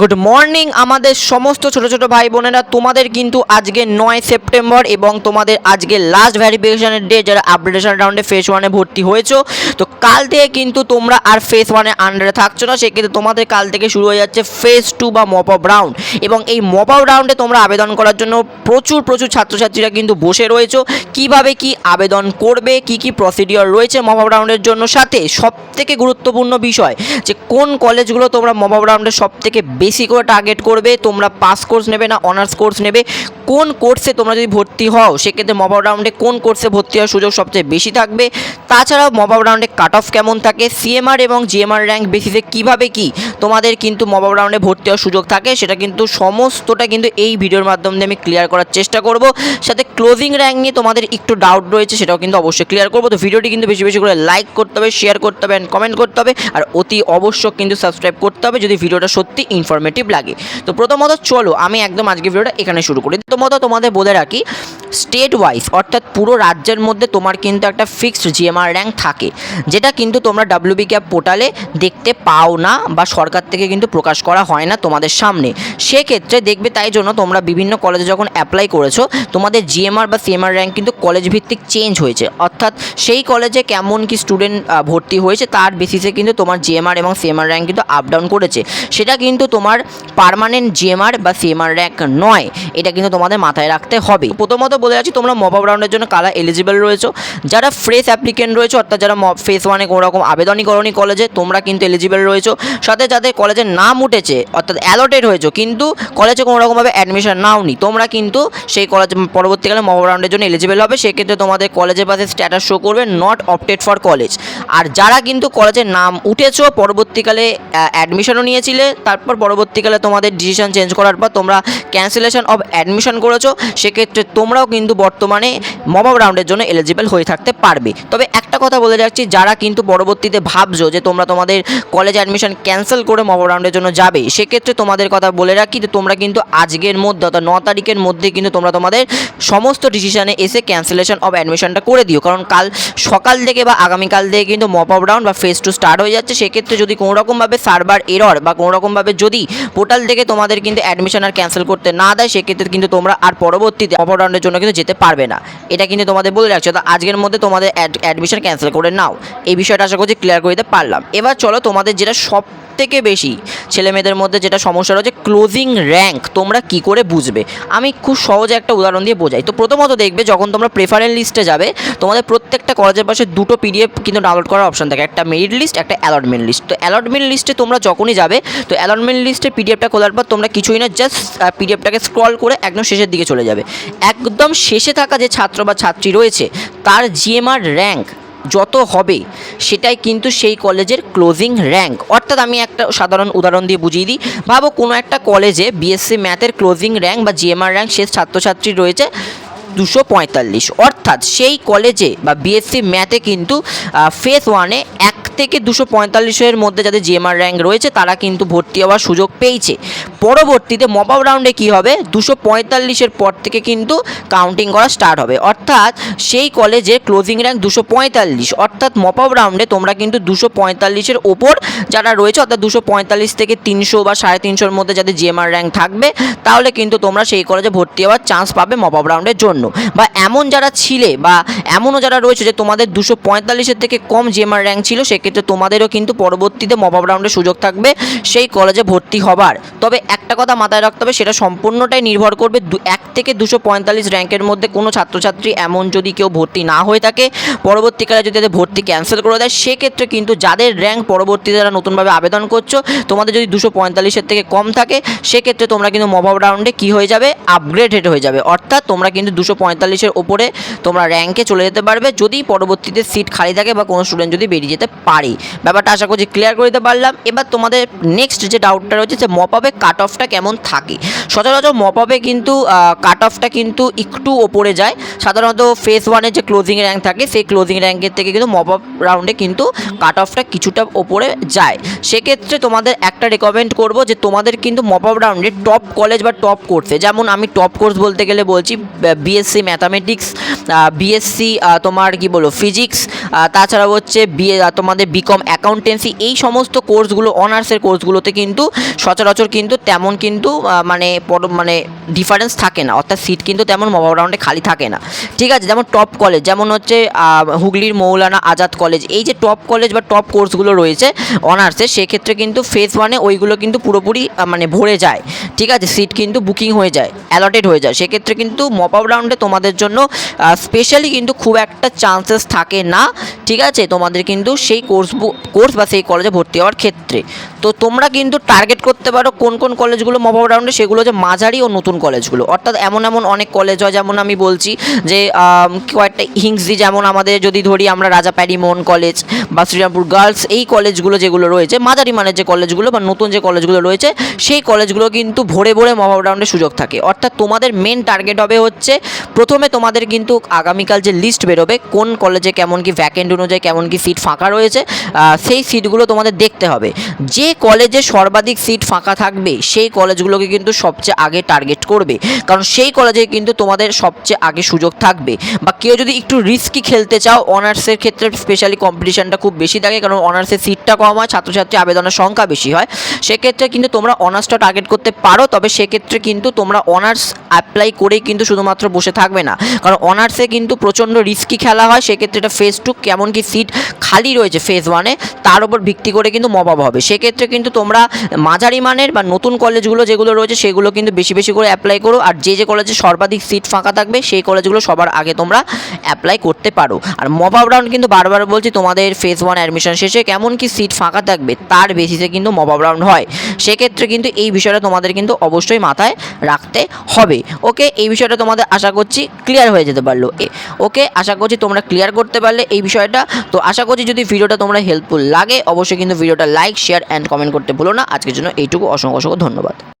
Good morning আমাদের সমস্ত ছোট ছোট ভাই বোনেরা। তোমাদের কিন্তু আজকে নয় সেপ্টেম্বর এবং তোমাদের আজকে লাস্ট ভ্যারিফিকেশনের ডে যারা আপডেটেশন রাউন্ডে ফেস ওয়ানে ভর্তি হয়েছো, তো কাল থেকে কিন্তু তোমরা আর ফেস ওয়ানে আন্ডারে থাকছো না। সেক্ষেত্রে তোমাদের কাল থেকে শুরু হয়ে যাচ্ছে ফেস টু বা মপ আপ রাউন্ড এবং এই মপ আপ রাউন্ডে তোমরা আবেদন করার জন্য প্রচুর প্রচুর ছাত্রছাত্রীরা কিন্তু বসে রয়েছো। কীভাবে কি আবেদন করবে, কি কি প্রসিডিওর রয়েছে মপ আপ রাউন্ডের জন্য? সাথে সব থেকে গুরুত্বপূর্ণ বিষয় যে কোন কলেজগুলো তোমরা মপ আপ রাউন্ডে সব থেকে বেশি করে টার্গেট করবে তোমরা পাস কোর্স নেবে না অনার্স কোর্স নেবে। কোন কোর্সে তোমরা যদি ভর্তি হও, সেক্ষেত্রে মপ রাউন্ডে কোন কোর্সে ভর্তি হওয়ার সুযোগ সবচেয়ে বেশি থাকবে? তাছাড়াও মপ রাউন্ডে কাট অফ কেমন থাকে? সিএমআর এবং জিএমআর র্যাঙ্ক বেসিসে কীভাবে কি তোমাদের কিন্তু মপ রাউন্ডে ভর্তি হওয়ার সুযোগ থাকে, সেটা কিন্তু সমস্তটা কিন্তু এই ভিডিওর মাধ্যমে আমি ক্লিয়ার করার চেষ্টা করব। সাথে ক্লোজিং র্যাঙ্ক নিয়ে তোমাদের একটু ডাউট রয়েছে, সেটাও কিন্তু অবশ্যই ক্লিয়ার করব। তো ভিডিওটি কিন্তু বেশি বেশি করে লাইক করতে হবে শেয়ার করতে হবে অ্যান্ড কমেন্ট করতে হবে, আর অতি অবশ্যক কিন্তু সাবস্ক্রাইব করতে হবে যদি ভিডিওটা সত্যি ইনফরমেটিভ লাগে। তো প্রথমত চলো, আমি একদম আজকে ভিডিওটা এখানে শুরু করি। প্রথমত তোমাদের বলে রাখি স্টেট ওয়াইজ অর্থাৎ পুরো রাজ্যের মধ্যে তোমার কিন্তু একটা ফিক্সড জিএমআর র্যাঙ্ক থাকে, যেটা কিন্তু তোমরা ডাব্লিউবি ক্যাপ পোর্টালে দেখতে পাও না বা সরকার থেকে কিন্তু প্রকাশ করা হয় না তোমাদের সামনে। সেক্ষেত্রে দেখবে তাই জন্য তোমরা বিভিন্ন কলেজে যখন অ্যাপ্লাই করেছ, তোমাদের জিএমআর বা সিএমআর র্যাঙ্ক কিন্তু কলেজ ভিত্তিক চেঞ্জ হয়েছে। অর্থাৎ সেই কলেজে কেমন কি স্টুডেন্ট ভর্তি হয়েছে, তার বেসিসে কিন্তু তোমার জিএমআর এবং সিএমআর র্যাঙ্ক কিন্তু আপ ডাউন করেছে। সেটা কিন্তু তোমার পার্মানেন্ট জিএমআর বা সিএমআর র্যাঙ্ক নয়, এটা কিন্তু তোমাদের মাথায় রাখতে হবে। প্রথমত বলে যাচ্ছি তোমরা মপ আপ রাউন্ডের জন্য কারা এলিজিবল রয়েছো? যারা ফ্রেশ অ্যাপ্লিকেন্ট রয়েছে, অর্থাৎ যারা মপ ফেস ওয়ানে কোনো রকম আবেদনই করনি কলেজে তোমরা কিন্তু এলিজিবল রয়েছো। সাথে যাদের কলেজের নাম উঠেছে, অর্থাৎ অ্যালটেড হয়েছো, কিন্তু কলেজে কোনো রকমভাবে অ্যাডমিশন নাওনি, তোমরা কিন্তু সেই কলেজ পরবর্তীকালে মপ রাউন্ডের জন্য এলিজিবল হবে। সেক্ষেত্রে তোমাদের কলেজের পাশে স্ট্যাটাস শো করবে নট অপটেড ফর কলেজ আর যারা কিন্তু কলেজের নাম উঠেছো, পরবর্তীকালে অ্যাডমিশনও নিয়েছিলে, তারপর পরবর্তীকালে তোমাদের ডিসিশন চেঞ্জ করার পর তোমরা ক্যান্সেলেশন অফ অ্যাডমিশন করেছ, সেক্ষেত্রে তোমরাও কিন্তু বর্তমানে আপ রাউন্ডের জন্য এলিজিবল হয়ে থাকতে পারবে। তবে একটা কথা বলে যাচ্ছি, যারা কিন্তু পরবর্তীতে ভাবছ যে তোমরা তোমাদের কলেজ অ্যাডমিশন ক্যান্সেল করে আপ রাউন্ডের জন্য যাবে, সেক্ষেত্রে তোমাদের কথা বলে রাখি যে তোমরা কিন্তু আজকের মধ্যে অর্থাৎ ন তারিখের মধ্যে কিন্তু তোমরা তোমাদের সমস্ত ডিসিশনে এসে ক্যান্সেলেশন অফ অ্যাডমিশনটা করে দিও। কারণ কাল সকাল থেকে বা আগামীকাল থেকে কিন্তু মপ রাউন্ড বা ফেস টু স্টার্ট হয়ে যাচ্ছে, সেক্ষেত্রে যদি কোনো রকমভাবে সার্ভার এরর বা কোনো রকমভাবে যদি পোর্টাল থেকে তোমাদের কিন্তু অ্যাডমিশন আর ক্যান্সেল করতে না দেয়, সেক্ষেত্রে কিন্তু তোমরা আর পরবর্তীতে অপার রাউন্ডের জন্য কিন্তু যেতে পারবে না। এটা কিন্তু তোমাদের বলে রাখছো তো আজকের মধ্যে তোমাদের অ্যাডমিশন ক্যান্সেল করে নাও। এই বিষয়টা আশা করছি ক্লিয়ার করে দিতে পারলাম। এবার চলো তোমাদের যেটা সব থেকে বেশি। ছেলে মেয়েদের মধ্যে যেটা সমস্যা রয়েছে ক্লোজিং র্যাঙ্ক তোমরা কি করে বুঝবে? আমি খুব সহজে একটা উদাহরণ দিয়ে বোঝাই। তো প্রথমত দেখবে, যখন তোমরা প্রেফারেন্স লিস্টে যাবে, তোমাদের প্রত্যেকটা কলেজের পাশে দুটো পিডিএফ কিন্তু ডাউনলোড করার অপশন থাকে। একটা মেরিট লিস্ট একটা অ্যালটমেন্ট লিস্ট তো অ্যালটমেন্ট লিস্টে তোমরা যখনই যাবে, তো অ্যালটমেন্ট লিস্টে পিডিএফটা খোলার পর তোমরা কিছুই না জাস্ট পিডিএফটাকে স্ক্রল করে একদম শেষের দিকে চলে যাবে। একদম শেষে থাকা যে ছাত্র বা ছাত্রী রয়েছে, তার জিএমআর র্যাঙ্ক যত হবে, সেটাই কিন্তু সেই কলেজের ক্লোজিং র্যাঙ্ক অর্থাৎ আমি একটা সাধারণ উদাহরণ দিয়ে বুঝিয়ে দিই। ভাবো কোনো একটা কলেজে বিএসসি ম্যাথের ক্লোজিং র্যাঙ্ক বা জিএমআর র্যাঙ্ক শেষ ছাত্রছাত্রী রয়েছে দুশো পঁয়তাল্লিশ। অর্থাৎ সেই কলেজে বা বিএসসি ম্যাথে কিন্তু ফেস ওয়ানে এক থেকে দুশো পঁয়তাল্লিশের মধ্যে যাদের জিএমআর র্যাঙ্ক রয়েছে, তারা কিন্তু ভর্তি হওয়ার সুযোগ পেয়েছে। পরবর্তীতে মপ আপ রাউন্ডে কী হবে? দুশো পঁয়তাল্লিশের পর থেকে কিন্তু কাউন্টিং করা স্টার্ট হবে। অর্থাৎ সেই কলেজের ক্লোজিং র্যাঙ্ক দুশো পঁয়তাল্লিশ। অর্থাৎ মপ আপ রাউন্ডে তোমরা কিন্তু দুশো পঁয়তাল্লিশের ওপর যারা রয়েছে, অর্থাৎ দুশো পঁয়তাল্লিশ থেকে তিনশো বা সাড়ে তিনশোর মধ্যে যাদের জিএমআর র্যাঙ্ক থাকবে, তাহলে কিন্তু তোমরা সেই কলেজে ভর্তি হওয়ার চান্স পাবে মপ আপ রাউন্ডের জন্য। বা এমন যারা ছিলে বা এমনও যারা রয়েছে যে তোমাদের দুশো পঁয়তাল্লিশের থেকে কম জিএমআর র্যাঙ্ক ছিল, সেক্ষেত্রে তোমাদেরও কিন্তু পরবর্তীতে মপ আপ রাউন্ডে সুযোগ থাকবে সেই কলেজে ভর্তি হবার। তবে একটা কথা মাথায় রাখতে হবে, সেটা সম্পূর্ণটাই নির্ভর করবে এক থেকে দুশো পঁয়তাল্লিশ র্যাঙ্কের মধ্যে কোনো ছাত্রছাত্রী এমন যদি কেউ ভর্তি না হয়ে থাকে, পরবর্তীকালে যদি তাদের ভর্তি ক্যান্সেল করে দেয়, সেক্ষেত্রে কিন্তু যাদের র্যাঙ্ক পরবর্তীতে যারা নতুনভাবে আবেদন করছ, তোমাদের যদি দুশো পঁয়তাল্লিশের থেকে কম থাকে, সেক্ষেত্রে তোমরা কিন্তু আপ রাউন্ডে কী হয়ে যাবে? আপগ্রেডেড হয়ে যাবে। অর্থাৎ তোমরা কিন্তু দুশো পঁয়তাল্লিশের ওপরে তোমরা র্যাঙ্কে চলে যেতে পারবে, যদি পরবর্তীতে সিট খালি থাকে বা কোনো স্টুডেন্ট যদি বেরিয়ে যেতে পারে। ব্যাপারটা আশা করছি ক্লিয়ার করে দিতে পারলাম। এবার তোমাদের নেক্সট যে ডাউটটা রয়েছে যে মপ আপে কাট অফটা কেমন থাকে? সচরাচর মপ আপে কিন্তু কাট অফটা কিন্তু একটু ওপরে যায়। সাধারণত ফেস ওয়ানের যে ক্লোজিং র্যাঙ্ক থাকে, সেই ক্লোজিং র্যাঙ্কের থেকে কিন্তু মপ আপ রাউন্ডে কিন্তু কাট অফটা কিছুটা ওপরে যায়। সেক্ষেত্রে তোমাদের একটা রেকমেন্ড করব যে তোমাদের কিন্তু মপ আপ রাউন্ডে টপ কলেজ বা টপ কোর্সে যেমন আমি টপ কোর্স বলতে গেলে বলছি বিএসসি ম্যাথামেটিক্স বিএসসি তোমার কি বলো ফিজিক্স তাছাড়া হচ্ছে বিএ তোমাদের বিকম অ্যাকাউন্টেন্সি এই সমস্ত কোর্সগুলো অনার্সের কোর্সগুলোতে কিন্তু সচরাচর কিন্তু তেমন কিন্তু মানে মানে ডিফারেন্স থাকে না। অর্থাৎ সিট কিন্তু তেমন মব রাউন্ডে খালি থাকে না। ঠিক আছে? যেমন টপ কলেজ যেমন হচ্ছে হুগলির মৌলানা আজাদ কলেজ এই যে টপ কলেজ বা টপ কোর্সগুলো রয়েছে অনার্সে সেক্ষেত্রে কিন্তু ফেজ ওয়ানে ওইগুলো কিন্তু পুরোপুরি মানে ভরে যায়। ঠিক আছে? সিট কিন্তু বুকিং হয়ে যায় অ্যালটেড হয়ে যায়। সেক্ষেত্রে কিন্তু মপ আপ রাউন্ডে তোমাদের জন্য স্পেশালি কিন্তু খুব একটা চান্সেস থাকে না। ঠিক আছে? তোমাদের কিন্তু সেই কোর্স কোর্স বা সেই কলেজে ভর্তি হওয়ার ক্ষেত্রে। তো তোমরা কিন্তু টার্গেট করতে পারো কোন কোন কলেজগুলো মপ রাউন্ডে, সেগুলো যে মাঝারি ও নতুন কলেজগুলো। অর্থাৎ এমন এমন অনেক কলেজ হয়, যেমন আমি বলছি যে কয়েকটা হিংসি যেমন আমাদের যদি ধরি আমরা রাজা প্যারিমোহন কলেজ বা শ্রীরামপুর গার্লস, এই কলেজগুলো যেগুলো রয়েছে, মাঝারি মানের যে কলেজগুলো বা নতুন যে কলেজগুলো রয়েছে, সেই কলেজগুলো কিন্তু ভরে ভরে মপ রাউন্ডে সুযোগ থাকে। অর্থাৎ তোমাদের মেন টার্গেট হবে হচ্ছে, প্রথমে তোমাদের কিন্তু আগামীকাল যে লিস্ট বেরোবে, কোন কলেজে কেমন কি ভ্যাকেন্ট অনুযায়ী কেমন কি সিট ফাঁকা রয়েছে সেই সিটগুলো তোমাদের দেখতে হবে। যে কলেজে সর্বাধিক সিট ফাঁকা থাকবে সেই কলেজগুলোকে কিন্তু সবচেয়ে আগে টার্গেট করবে। কারণ সেই কলেজে কিন্তু তোমাদের সবচেয়ে আগে সুযোগ থাকবে। বা কেউ যদি একটু রিস্কি খেলতে চাও অনার্সের ক্ষেত্রে স্পেশালি কম্পিটিশানটা খুব বেশি থাকে। কারণ অনার্সের সিটটা কম হয়, ছাত্রছাত্রী আবেদনের সংখ্যা বেশি হয়। সেক্ষেত্রে কিন্তু তোমরা অনার্সটা টার্গেট করতে পারো, তবে সেক্ষেত্রে কিন্তু তোমরা অনার্স অ্যাপ্লাই করেই কিন্তু শুধুমাত্র বসে থাকবে না। কারণ অনার্সে কিন্তু প্রচণ্ড রিস্কি খেলা হয়। সেক্ষেত্রে এটা ফেজ টু কেমন কি সিট খালি রয়েছে ফেজ ওয়ানে তার উপর ভিত্তি করে কিন্তু মবাব হবে। সেক্ষেত্রে কিন্তু তোমরা মাঝারি মানের বা নতুন কলেজগুলো যেগুলো রয়েছে সেগুলো কিন্তু বেশি বেশি করে অ্যাপ্লাই করো। আর যে যে কলেজে সর্বাধিক সিট ফাঁকা থাকবে, সেই কলেজগুলো সবার আগে তোমরা অ্যাপ্লাই করতে পারো। আর মব আপ রাউন্ড কিন্তু বারবার বলছি, তোমাদের ফেজ ওয়ান অ্যাডমিশন শেষে কেমন কি সিট ফাঁকা থাকবে, তার বেসিসে কিন্তু মব আপ রাউন্ড হয়। সেক্ষেত্রে কিন্তু এই বিষয়টা তোমাদের কিন্তু অবশ্যই মাথায় রাখতে হবে। ওকে এই বিষয়টা তোমাদের আশা করছি ক্লিয়ার হয়ে যেতে পারল। ওকে আশা করছি তোমরা ক্লিয়ার করতে পারলে এই বিষয়টা। তো আশা করছি যদি ভিডিওটা তোমরা হেল্পফুল লাগে, অবশ্যই কিন্তু ভিডিওটা লাইক শেয়ার অ্যান্ড কমেন্ট করতে ভুলো না। আজকের জন্য এইটুকু। অসংখ্য অসংখ্য ধন্যবাদ।